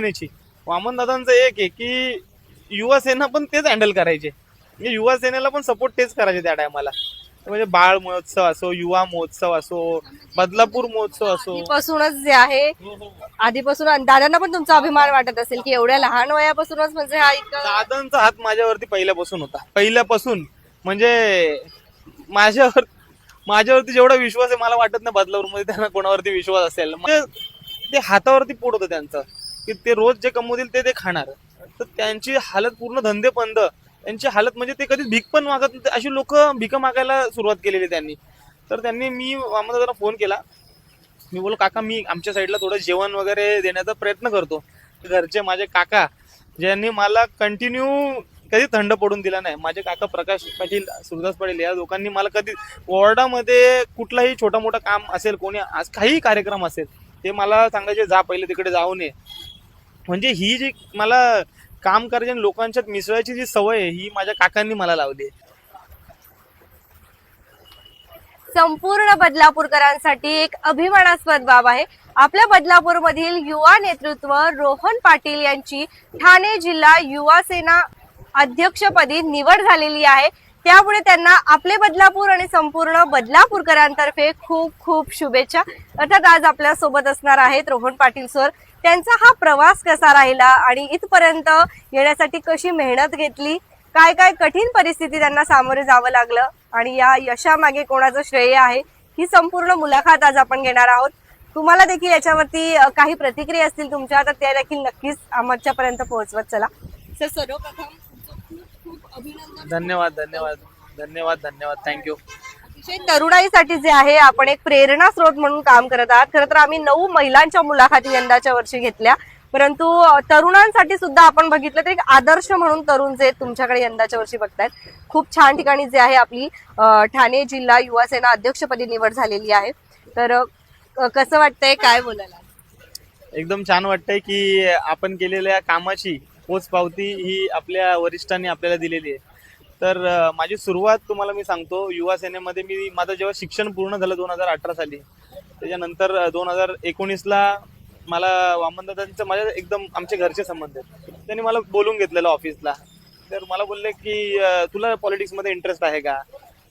सेनेची वामन दादांचं एक आहे की युवा सेना पण तेच हँडल करायचे. म्हणजे युवा सेनेला पण सपोर्ट तेच करायचे त्या टायमाला म्हणजे बाळ महोत्सव असो युवा महोत्सव असो बदलापूर महोत्सव असो. आधीपासूनच जे आहे आधीपासून दादांना पण तुमचा अभिमान वाटत असेल की एवढ्या लहान वयापासूनच म्हणजे हा एक दादांचा हात माझ्यावरती पहिल्यापासून होता. पहिल्यापासून. म्हणजे माझ्यावर माझ्यावरती जेवढा विश्वास आहे मला वाटत नाही बदलापूरमध्ये त्यांना कोणावरती विश्वास असेल. म्हणजे ते हातावरती पोट होतं त्यांचं. की ते रोज जे कमवतील ते ते खाणार. तर त्यांची हालत पूर्ण धंदे बंद त्यांची हालत म्हणजे ते कधी भीक पण मागत नव्हते. अशी लोक भीक मागायला सुरुवात केलेली त्यांनी. तर त्यांनी मी वामनदादांना फोन केला. मी बोलो काका मी आमच्या साईडला थोडं जेवण वगैरे देण्याचा प्रयत्न करतो. घरचे माझे काका ज्यांनी मला कंटिन्यू कधी थंड पडून दिला नाही. माझे काका प्रकाश पाटील सुरदास पाटील या लोकांनी मला कधी वॉर्डामध्ये कुठलाही छोटा मोठा काम असेल कोणी आज काही कार्यक्रम असेल ते मला सांगायचे जा पहिले तिकडे जाऊ नये म्हणजे ही जी मला काम करायची आणि लोकांच्यात मिसळायची जी सवय आहे ही माझ्या काकांनी मला लावली आहे. संपूर्ण बदलापूरकरांसाठी एक अभिमानास्पद बाब आहे. आपल्या बदलापूर मधील युवा नेतृत्व रोहन पाटील यांची ठाणे जिल्हा युवा सेना अध्यक्षपदी निवड झालेली आहे. त्यामुळे त्यांना आपले बदलापूर आणि संपूर्ण बदलापूरकरांतर्फे खूप खूप शुभेच्छा. अर्थात आज आपल्यासोबत असणार आहेत रोहन पाटील सर. त्यांचा हा प्रवास कसा राहिला आणि इथपर्यंत येण्यासाठी कशी मेहनत घेतली? काय काय कठीण परिस्थिती त्यांना सामोरे जावं लागलं? आणि या यशामागे कोणाचं श्रेय आहे? ही संपूर्ण मुलाखत आज आपण घेणार आहोत. तुम्हाला देखील याच्यावरती काही प्रतिक्रिया असतील तुमच्या तर त्या देखील नक्कीच आमच्यापर्यंत पोहोचवत चला. सर सर्वप्रथम तुमचं खूप खूप अभिनंदन. धन्यवाद धन्यवाद. धन्यवाद धन्यवाद. थँक्यू तरुणाईसाठी जे आहे आपण एक प्रेरणा स्रोत म्हणून काम करत आहात. खरं तर आम्ही नऊ महिलांच्या मुलाखती यंदाच्या वर्षी घेतल्या. परंतु तरुणांसाठी सुद्धा आपण बघितलं तर एक आदर्श म्हणून तरुण जे तुमच्याकडे यंदाच्या वर्षी बघतायत खूप छान ठिकाणी जे आहे आपली ठाणे जिल्हा युवा सेना अध्यक्षपदी निवड झालेली आहे. तर कसं वाटतंय काय बोलायला एकदम छान वाटतंय की आपण केलेल्या कामाची पोचपावती ही आपल्या वरिष्ठांनी आपल्याला दिलेली आहे. तर माझी सुरुवात तुम्हाला मी सांगतो. युवा सेनेमध्ये मी माझं जेव्हा शिक्षण पूर्ण झालं दोन हजार अठरा साली त्याच्यानंतर दोन हजार एकोणीसला मला वामनदादांचं माझ्या एकदम आमचे घरचे संबंध आहेत. त्यांनी मला बोलून घेतलेलं ऑफिसला. तर मला बोलले की तुला पॉलिटिक्समध्ये इंटरेस्ट आहे का?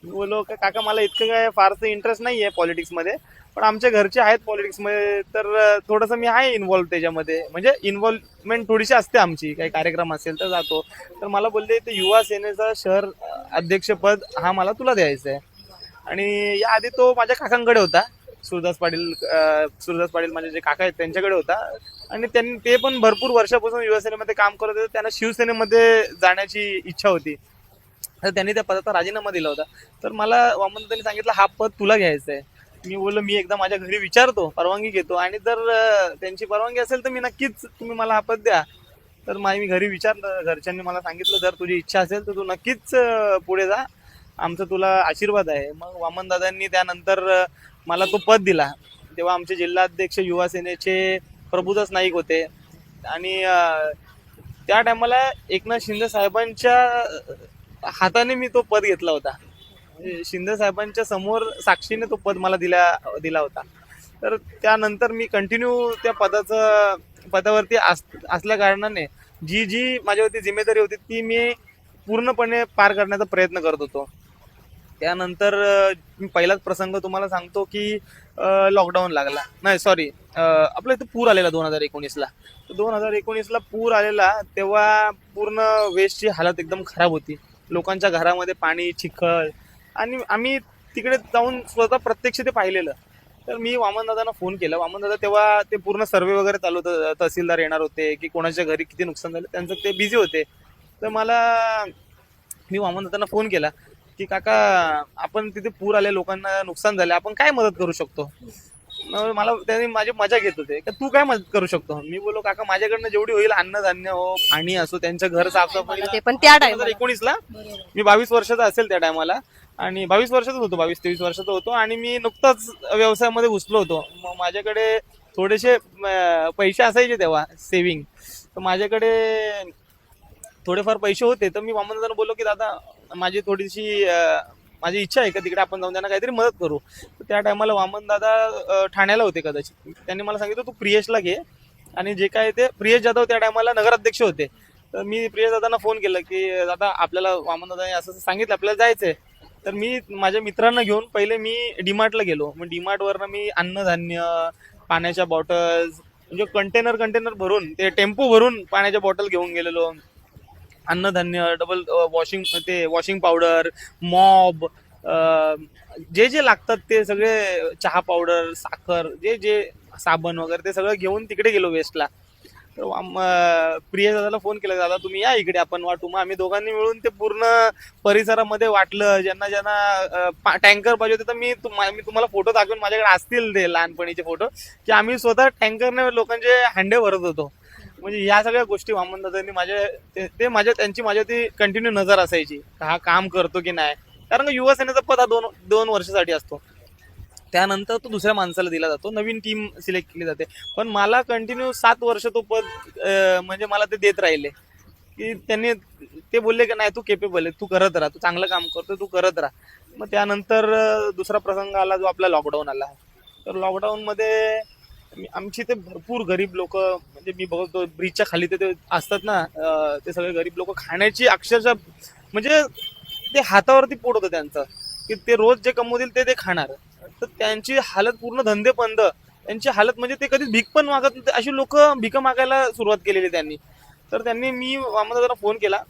बोलो "का- काका मला इतकं काय फारसं इंटरेस्ट नाही आहे पॉलिटिक्समध्ये. पण आमच्या घरचे आहेत पॉलिटिक्समध्ये तर थोडंसं मी आहे इन्व्हॉल्व त्याच्यामध्ये. म्हणजे इन्व्हॉल्वमेंट थोडीशी असते आमची. काही कार्यक्रम असेल तर जातो. तर मला बोलले ते युवा सेनेचा शहर अध्यक्षपद हा मला तुला द्यायचं आहे आणि याआधी तो माझ्या काकांकडे होता. सुरदास पाटील सुरदास पाटील माझे जे काका आहेत त्यांच्याकडे होता. आणि त्यांनी ते पण भरपूर वर्षापासून युवासेनेमध्ये काम करत होते. त्यांना शिवसेनेमध्ये जाण्याची इच्छा होती. तर त्यांनी त्या पदाचा राजीनामा दिला होता. तर मला वामन त्यांनी सांगितलं हा पद तुला घ्यायचं आहे मी बोललो मी एकदा माझ्या घरी विचारतो परवानगी घेतो. आणि जर त्यांची परवानगी असेल तर मी नक्कीच तुम्ही मला हा पद द्या. तर माझी मी घरी विचारलं घरच्यांनी मला सांगितलं जर तुझी इच्छा असेल तर तू नक्कीच पुढे जा. आमचा तुला आशीर्वाद आहे. मग वामनदादांनी त्यानंतर मला तो पद दिला. तेव्हा आमचे जिल्हाध्यक्ष युवा सेनेचे प्रभुदास नाईक होते. आणि त्या टायमाला एकनाथ शिंदे साहेबांच्या हाताने मी तो पद घेतला होता. म्हणजे शिंदे साहेबांच्या समोर साक्षीने तो पद मला दिला दिला होता. तर त्यानंतर मी कंटिन्यू त्या पदाचं पदावरती अस असल्या कारणाने जी जी माझ्यावरती जिम्मेदारी होती ती मी पूर्णपणे पार करण्याचा प्रयत्न करत होतो. त्यानंतर मी पहिलाच प्रसंग तुम्हाला सांगतो की लॉकडाऊन लागला. नाही सॉरी आपल्या इथं पूर आलेला दोन हजार एकोणीसला. दोन हजार एकोणीसला पूर आलेला तेव्हा पूर्ण वेस्टची हालत एकदम खराब होती. लोकांच्या घरामध्ये पाणी चिखल आणि आम्ही तिकडे जाऊन स्वतः प्रत्यक्ष ते पाहिलेलं. तर मी वामनदादांना फोन केला. वामनदादा तेव्हा ते पूर्ण सर्वे वगैरे चालू होतं. तहसीलदार येणार होते की कोणाच्या घरी किती नुकसान झालं त्यांचं ते बिझी होते. तर मला मी वामनदादांना फोन केला की काका आपण तिथे पूर आले लोकांना नुकसान झाले आपण काय मदत करू शकतो? मला त्यांनी माझी मजा घेत होते. का तू काय मदत करू शकतो? मी बोलो काका माझ्याकडनं जेवढी होईल अन्नधान्य हो पाणी असो त्यांचं घर साफसफाई ते पण त्या दोन टाइम हजार एकोणीसला. मी बावीस वर्षाचा असेल त्या टायमाला आणि बावीस वर्षाचा होतो बावीस तेवीस वर्षाचा होतो. आणि मी नुकताच व्यवसायामध्ये घुसलो होतो. मग माझ्याकडे थोडेसे अं, पैसे असायचे तेव्हा सेव्हिंग तर माझ्याकडे थोडेफार पैसे होते. तर मी वामनदादांना बोललो की दादा माझी थोडीशी अं, माझी इच्छा आहे का तिकडे आपण जाऊन त्यांना काहीतरी मदत करू. तर त्या टायमाला वामन दादा ठाण्याला होते कदाचित. त्यांनी मला सांगितलं तू प्रियेशला घे. आणि जे काय ते प्रियेश जाधव त्या टायमाला नगराध्यक्ष होते. तर मी प्रियेश दादांना फोन केला की दादा आपल्याला वामन दादा असं सांगितलं आपल्याला जायचंय. तर मी माझ्या मित्रांना घेऊन पहिले मी डीमार्टला गेलो. मग डीमार्टवरनं मी अन्नधान्य पाण्याच्या बॉटल्स म्हणजे कंटेनर कंटेनर भरून ते टेम्पो भरून पाण्याच्या बॉटल घेऊन गेलेलो. अन्नधान्य डबल वॉशिंग ते वॉशिंग पावडर मॉब जे जे लागतात ते सगळे चहा पावडर साखर जे जे साबण वगैरे ते सगळं घेऊन तिकडे गेलो वेस्टला तर प्रिय दादाला फोन केला दादा तुम्ही या इकडे आपण वाटू. मग आम्ही दोघांनी मिळून ते पूर्ण परिसरामध्ये वाटलं. ज्यांना ज्यांना टँकर पाहिजे होते तर मी तुम्हा- मी तुम्हाला फोटो दाखवून. माझ्याकडे असतील ते लहानपणीचे फोटो की आम्ही स्वतः टँकरने लोकांचे हंडे भरत होतो. म्हणजे या सगळ्या गोष्टी वामन दादांनी माझ्या ते- ते माझ्या त्यांची माझ्या ती कंटिन्यू नजर असायची. का हा काम करतो की नाही? कारण का युवा सेनेचा पद हा दोन दोन वर्षासाठी असतो. त्यानंतर तो दुसऱ्या माणसाला दिला जातो. नवीन टीम सिलेक्ट केली जाते. पण मला कंटिन्यू सात वर्ष तो पद अं, म्हणजे मला ते देत राहिले. की त्यांनी ते बोलले की नाही तू केपेबल आहे तू करत राहा. तू चांगलं काम करतो तू करत राहा. मग त्यानंतर अं, दुसरा प्रसंग आला जो आपला लॉकडाऊन आला. तर लॉकडाऊनमध्ये आमची ते भरपूर गरीब लोक म्हणजे मी बघतो ब्रिजच्या खाली ते ते असतात ना ते सगळे गरीब लोक. खाण्याची अक्षरशः म्हणजे ते हातावरती पोट होतं त्यांचं. की ते रोज जे कमवतील ते ते खाणार. तर त्यांची हालत पूर्ण धंदे बंद त्यांची हालत म्हणजे ते कधीच भीक पण मागत नव्हते. अशी लोक भीक मागायला सुरुवात केलेली त्यांनी. तर त्यांनी मी आम्हाला जरा फोन केला.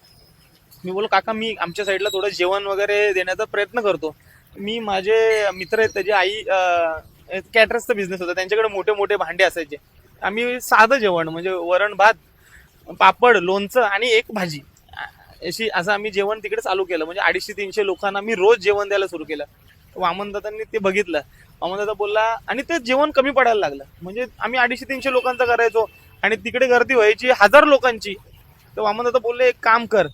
मी बोलो काका मी आमच्या साईडला थोडं जेवण वगैरे देण्याचा प्रयत्न करतो. मी माझे मित्र आहेत त्याची आई कॅटरसचा बिझनेस होता. त्यांच्याकडे मोठे मोठे भांडे असायचे. आम्ही साधं जेवण म्हणजे वरण भात पापड लोणचं आणि एक भाजी. अशी असं आम्ही जेवण तिकडे चालू केलं. म्हणजे अडीचशे तीनशे लोकांना मी रोज जेवण द्यायला सुरू केलं. वामनदादांनी ते बघितलं. वामनदादा बोलला आणि ते जेवण कमी पडायला लागलं. म्हणजे आम्ही अडीचशे तीनशे लोकांचं करायचो आणि तिकडे गर्दी व्हायची हजार लोकांची. तर वामनदादा बोलले एक काम कर.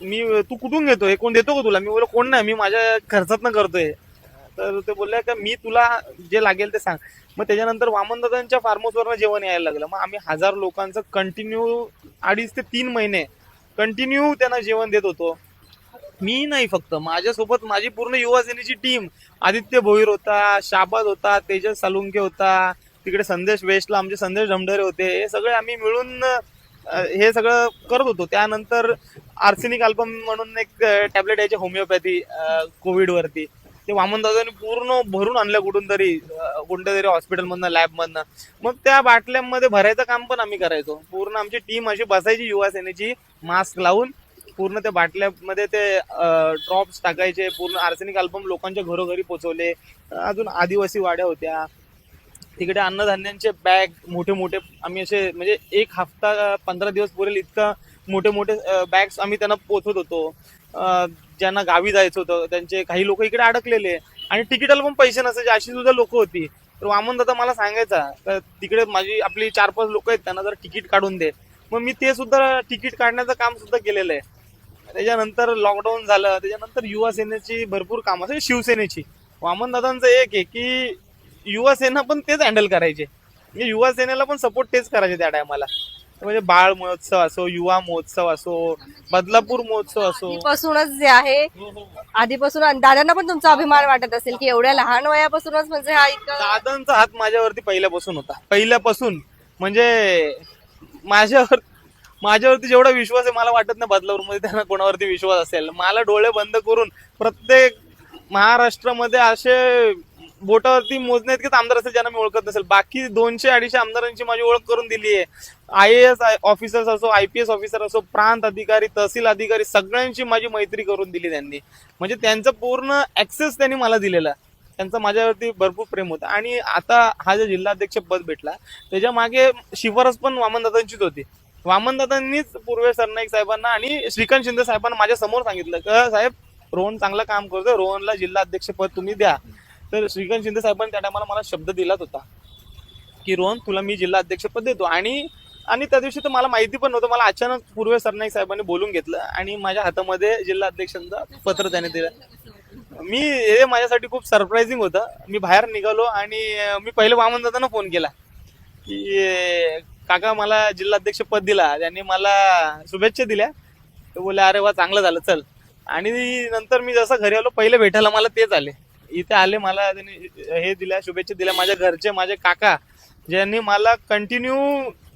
मी तू कुठून घेतो हे कोण देतो का तुला? मी बोललो कोण नाही. मी माझ्या खर्चातनं करतोय. तर ते बोलले का मी तुला जे लागेल ते सांग. मग त्याच्यानंतर वामनदादांच्या फार्म हाऊसवरनं जेवण यायला लागलं. मग आम्ही हजार लोकांचं कंटिन्यू अडीच ते तीन महिने कंटिन्यू त्यांना जेवण देत होतो. मी नाही फक्त माझ्यासोबत माझी पूर्ण युवा सेनेची टीम आदित्य भोईर होता शाबाद होता तेजस सालुंके होता तिकडे संदेश वेस्टला आमचे संदेश ढमढरे होते. हे सगळे आम्ही मिळून हे सगळं करत होतो. त्यानंतर आर्सेनिक अल्बम म्हणून एक टॅबलेट यायची होमिओपॅथी कोविडवरती ते वामनदादांनी पूर्ण भरून आणलं कुठून तरी कोणत्या तरी हॉस्पिटलमधनं लॅबमधनं. मग त्या बाटल्यांमध्ये भरायचं काम पण आम्ही करायचो. पूर्ण आमची टीम अशी बसायची युवा सेनेची मास्क लावून पूर्ण त्या बाटल्यामध्ये ते ड्रॉप्स टाकायचे पूर्ण आर्सेनिक अल्बम लोकांच्या घरोघरी पोचवले. अजून आदिवासी वाड्या होत्या. तिकडे अन्नधान्यांचे बॅग मोठे मोठे आम्ही असे म्हणजे एक हफ्ता पंधरा दिवस पुरेल इतका मोठे मोठे बॅग्स आम्ही त्यांना पोचवत होतो. ज्यांना गावी जायचं होतं त्यांचे काही लोक इकडे अडकलेले आणि तिकिटाला पण पैसे नसायचे अशी सुद्धा लोक होती. तर वामन दादा मला सांगायचा तर तिकडे माझी आपली चार पाच लोक आहेत त्यांना जर तिकीट काढून दे. मग मी ते सुद्धा तिकीट काढण्याचं काम सुद्धा केलेलं आहे. त्याच्यानंतर लॉकडाऊन झालं त्याच्यानंतर युवा सेनेची भरपूर काम असेल शिवसेनेची. वामन दादांचं एक आहे की युवा सेना पण तेच हँडल करायचे. म्हणजे युवा सेनेला पण सपोर्ट तेच करायचे त्या टायमाला म्हणजे बाळ महोत्सव असो युवा महोत्सव असो बदलापूर महोत्सव असो. आधीपासूनच जे आहे आधीपासून आणि दादांना पण तुमचा अभिमान वाटत असेल की एवढ्या लहान वयापासूनच म्हणजे हा एक दादांचा हात माझ्यावरती पहिल्यापासून होता. पहिल्यापासून. म्हणजे माझ्यावर माझ्यावरती जेवढा विश्वास आहे मला वाटत नाही बदलापूरमध्ये त्यांना कोणावरती विश्वास असेल. मला डोळे बंद करून प्रत्येक महाराष्ट्रामध्ये असे बोटावरती मोजण्यात इतकेच आमदार असेल ज्यांना मी ओळखत नसेल. बाकी दोनशे अडीचशे आमदारांची माझी ओळख करून दिली आहे. आय ए एस ऑफिसर्स असो आय पी एस ऑफिसर असो प्रांत अधिकारी तहसील अधिकारी सगळ्यांची माझी मैत्री करून दिली त्यांनी. म्हणजे त्यांचं पूर्ण ऍक्सेस त्यांनी मला दिलेला त्यांचं माझ्यावरती भरपूर प्रेम होतं. आणि आता हा जो जिल्हाध्यक्ष पद भेटला त्याच्यामागे शिफारस पण वामनदादांचीच होती. वामनदादांनीच पूर्वे सरनाईक साहेबांना आणि श्रीकांत शिंदे साहेबांना माझ्यासमोर सांगितलं का साहेब रोहन चांगलं काम करतोय. रोहनला जिल्हाध्यक्ष पद तुम्ही द्या. तर श्रीकांत शिंदे साहेबांनी त्या टायमाला मला शब्द दिलाच होता. की रोहन तुला मी जिल्हा अध्यक्षपद देतो. आणि आणि त्या दिवशी तर मला माहिती पण नव्हतं. मला अचानक पूर्वे सरनाईक साहेबांनी बोलून घेतलं आणि माझ्या हातामध्ये जिल्हा अध्यक्षांचं पत्र त्याने दिलं. मी हे माझ्यासाठी खूप सरप्राईझिंग होतं. मी बाहेर निघालो आणि मी पहिले वामन दादांना फोन केला. की काका मला जिल्हाध्यक्ष पद दिला. त्यांनी मला शुभेच्छा दिल्या. ते बोले अरे वा चांगलं झालं. चल. आणि नंतर मी जसं घरी आलो पहिले भेटायला मला तेच आले. इथे आले मला त्यांनी हे दिल्या शुभेच्छा दिल्या. माझ्या घरचे माझे काका ज्यांनी मला कंटिन्यू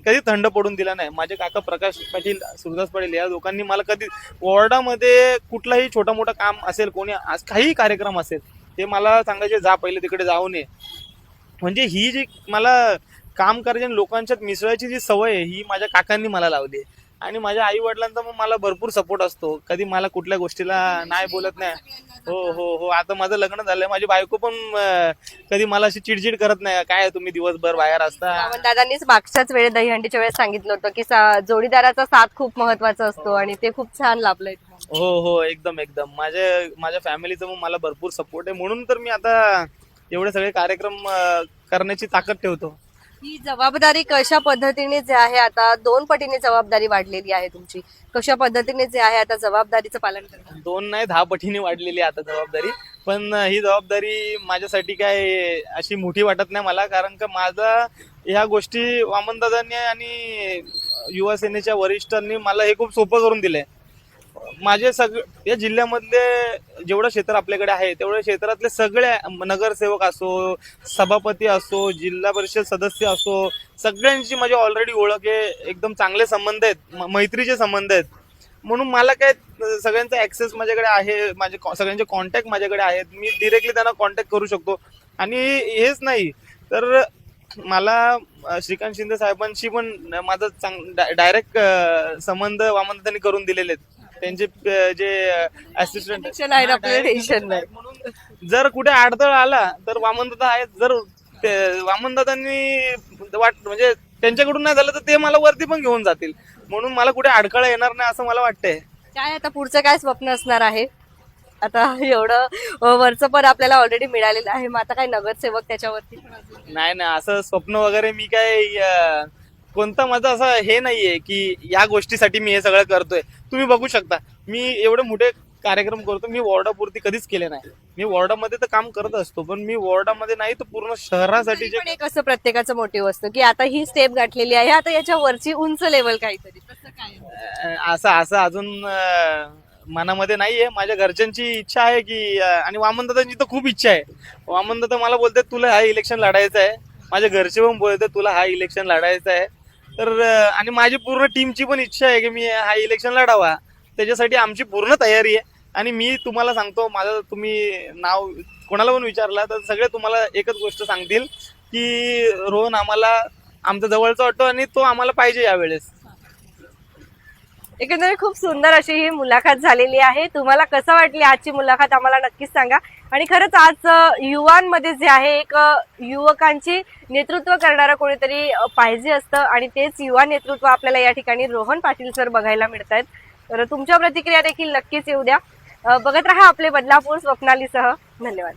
कधी थंड पडून दिला नाही. माझे काका प्रकाश पाटील सुरदास पाटील या लोकांनी मला कधी वॉर्डामध्ये कुठलाही छोटा मोठा काम असेल कोणी आज काही कार्यक्रम असेल ते मला सांगायचे जा पहिले तिकडे जाऊ नये म्हणजे ही जी मला काम करायची आणि लोकांच्यात मिसळायची जी सवय आहे ही माझ्या काकांनी मला लावली आहे. आणि माझ्या आई वडिलांचा मग मला भरपूर सपोर्ट असतो. कधी मला कुठल्या गोष्टीला नाही बोलत नाही. हो हो हो. आता माझं लग्न झालंय. माझी बायको पण अं, कधी मला अशी चिडचिड करत नाही. काय तुम्ही दिवसभर बाहेर असता? रावण दादांनीच मागच्याच वेळेस दहीहंडीच्या वेळेस सांगितलं होतं की सा- जोडीदाराचा साथ खूप महत्त्वाचा असतो आणि ते खूप छान लाभलंय तुम्हाला. हो हो. एकदम एकदम. माझ्या माझ्या फॅमिलीचं मग मला भरपूर सपोर्ट आहे. म्हणून तर मी आता एवढे सगळे कार्यक्रम अं, करण्याची ताकद ठेवतो. ही जबाबदारी कशा पद्धतीने जे आहे आता दोन पटीने जबाबदारी वाढलेली आहे तुमची. कशा पद्धतीने जे आहे आता जबाबदारीचं पालन करणार दोन नाही दहा पटीने वाढलेली आहे आता जबाबदारी. पण ही जबाबदारी माझ्यासाठी काय अशी मोठी वाटत नाही मला कारण का माझा ह्या गोष्टी वामनदादांनी आणि युवा सेनेच्या वरिष्ठांनी मला हे खूप सोपं करून दिलंय. माझे सगळे या जिल्ह्यामधले जेवढं क्षेत्र आपल्याकडे आहे तेवढ्या क्षेत्रातले सगळे नगरसेवक असो सभापती असो जिल्हा परिषद सदस्य असो सगळ्यांची माझी ऑलरेडी ओळख आहे एकदम चांगले संबंध आहेत म- मैत्रीचे संबंध आहेत. म्हणून मला काय सगळ्यांचा ऍक्सेस माझ्याकडे आहे माझे सगळ्यांचे कॉन्टॅक्ट माझ्याकडे आहेत मी डिरेक्टली त्यांना कॉन्टॅक्ट करू शकतो. आणि हेच नाही तर मला श्रीकांत शिंदे साहेबांशी पण माझा चांग डायरेक्ट संबंध वामनदादांनी करून दिलेले आहेत. त्यांचे अं, जे असिस्टंट आपल्याला tension नाही. म्हणून जर कुठे अडथळा आला तर वामनदादा आहेत. जर ते- वामनदादांनी वाट म्हणजे त्यांच्याकडून नाही झालं तर ते मला वरती पण घेऊन जातील. म्हणून मला कुठे अडथळा येणार नाही असं मला वाटतंय. काय आता पुढचं काय स्वप्न असणार आहे? आता एवढं अ, वरचं पण आपल्याला ऑलरेडी मिळालेलं आहे. मग आता काय नगरसेवक त्याच्यावरती पण अजून? नाही ना असं स्वप्न वगैरे मी काय अं, कोणता माझं असं हे नाहीये की या गोष्टीसाठी मी हे सगळं करतोय. तुम्ही बघू शकता. मी एवढे मोठे कार्यक्रम करतो मी वॉर्डापुरती कधीच केले नाही. मी वॉर्डामध्ये तर काम करत असतो पण मी वॉर्डामध्ये नाही तर पूर्ण शहरासाठी जे एक असं प्रत्येकाचं मोटिव्ह असतं की आता ही स्टेप गाठलेली आहे आता याच्या वरची उंच लेवल काहीतरी. तसं काय अं, असं असं अजून मनामध्ये नाहीये. माझ्या घरच्यांची इच्छा आहे की आणि वामनदादांची तर खूप इच्छा आहे. वामनदादा मला बोलते तुला हा इलेक्शन लढायचं आहे. माझ्या घरचे पण बोलते तुला हा इलेक्शन लढायचं आहे. तर आणि माझी पूर्ण टीमची पण इच्छा आहे की मी हा इलेक्शन लढावा. त्याच्यासाठी आमची पूर्ण तयारी आहे. आणि मी तुम्हाला सांगतो माझं तुम्ही नाव कोणाला पण विचारला तर सगळे तुम्हाला एकच गोष्ट सांगतील की रोहन आम्हाला आमचा जवळचा वाटतो आणि तो आम्हाला पाहिजे यावेळेस. एकंदरीत खूप सुंदर अशी ही मुलाखत झालेली आहे. तुम्हाला कसं वाटली आजची मुलाखत? आम्हाला नक्कीच सांगा. आणि खरंच आज युवांमध्ये जे आहे एक युवकांची नेतृत्व करणारा कोणीतरी पाहिजे असतं आणि तेच युवा नेतृत्व आपल्याला या ठिकाणी रोहन पाटील सर बघायला मिळत आहेत तर तुमच्या प्रतिक्रिया देखील नक्कीच येऊ द्या. बघत राहा आपले बदलापूर स्वप्नालीसह. धन्यवाद.